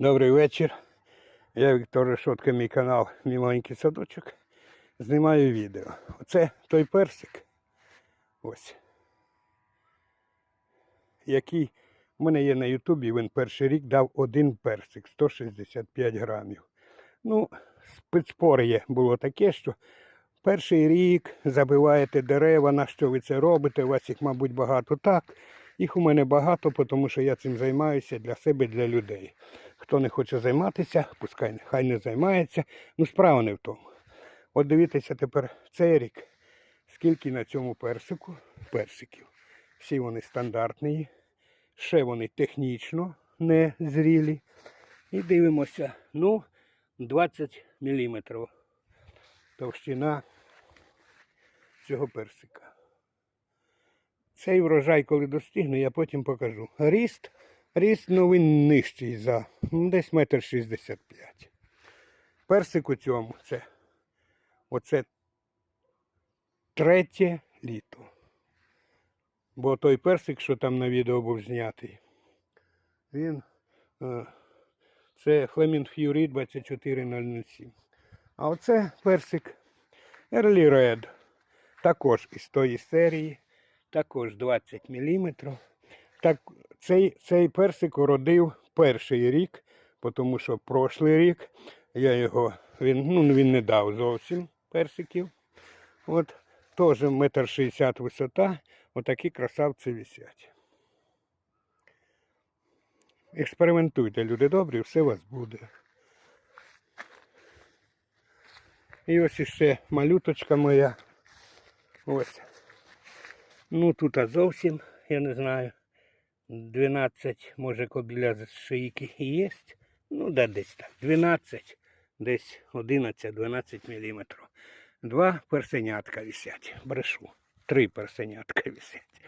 Добрий вечір. Я Віктор Решотка, мій канал Мій садочок. Знімаю відео. Оце той персик. Ось. Який в мене є на Ютубі, він перший рік дав один персик 165 грамів. Ну, спецпор'є було таке, що перший рік забиваєте дерева, на що ви це робите, у вас їх, мабуть, багато так. Їх у мене багато, тому що я цим займаюся для себе, для людей. Хто не хоче займатися, пускай хай не займається. Ну, справа не в тому. От дивіться тепер цей рік, скільки на цьому персику персиків. Всі вони стандартні, ще вони технічно не зрілі. І дивимося, ну, 20 мм товщина цього персика. Цей врожай, коли достигне, я потім покажу. Ріст, ріст ну нижчий за ну, десь метр шістдесят п'ять. Персик у цьому це оце третє літо. Бо той персик, що там на відео був знятий, він е, це Flaming Fury 24007. А оце персик Early Red. Також із тої серії також 20 мм. Так, цей, цей персик уродив перший рік, тому що прошлий рік я його, він, ну, він не дав зовсім персиків. От теж метр шістдесят висота, отакі красавці висять. Експериментуйте, люди добрі, все у вас буде. І ось іще малюточка моя. Ось. Ну тут зовсім, я не знаю. 12, може кобіля з шийки і є. Ну, да десь так. 12, десь 11-12 мм. Два персенятка висять. Брешу. Три персенятка висять.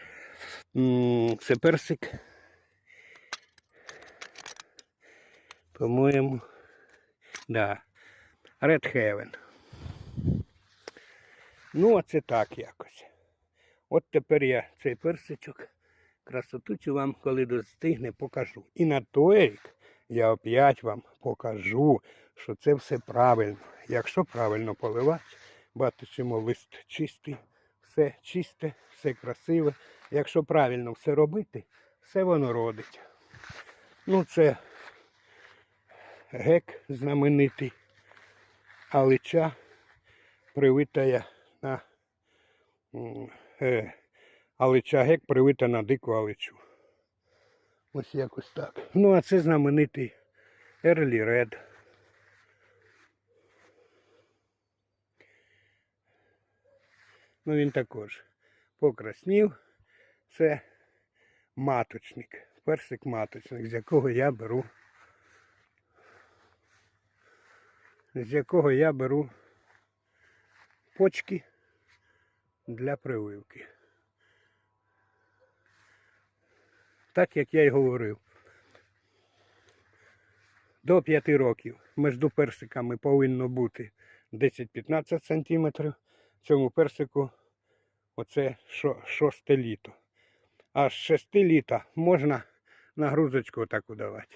Це персик. По-моєму. Да. Red Heaven. Ну, а це так якось. От тепер я цей персичок, красоту цю вам, коли достигне, покажу. І на той рік я опять вам покажу, що це все правильно. Якщо правильно поливати, бачимо лист чистий, все чисте, все красиве. Якщо правильно все робити, все воно родить. Ну, це гек знаменитий, алича привитая на е, алича гек привита на дику аличу. Ось якось так. Ну, а це знаменитий Early Red. Ну він також покраснів. Це маточник. Персик маточник, з якого я беру. З якого я беру почки для прививки. Так як я й говорив. До 5 років між персиками повинно бути 10-15 см. Цьому персику оце шо- шосте літо. А з 6 літа можна нагрузочку таку давати.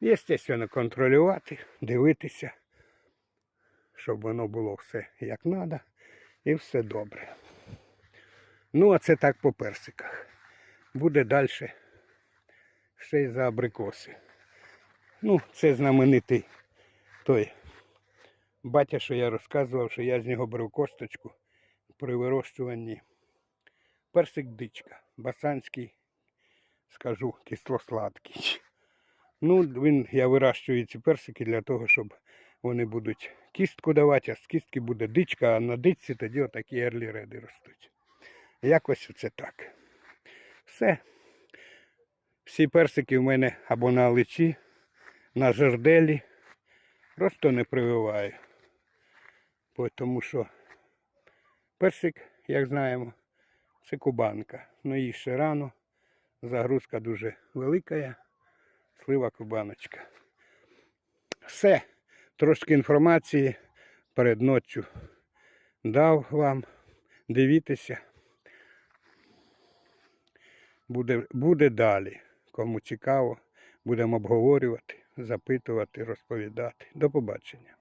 Єстественно, контролювати, дивитися, щоб воно було все як треба і все добре. Ну, а це так по персиках. Буде далі ще й за абрикоси. Ну, це знаменитий той батя, що я розказував, що я з нього беру косточку при вирощуванні. Персик дичка, басанський, скажу, кисло-сладкий. Ну, він, я вирощую ці персики для того, щоб вони будуть кістку давати, а з кістки буде дичка, а на дичці тоді отакі ерлі реди ростуть. Якось це так. Все. Всі персики в мене або на личі, на жерделі. Просто не прививаю. Тому що персик, як знаємо, це кубанка. Ну їй ще рано. Загрузка дуже велика. Слива кубаночка. Все. Трошки інформації перед ноччю дав вам. Дивіться. Буде, буде далі. Кому цікаво, будемо обговорювати, запитувати, розповідати. До побачення.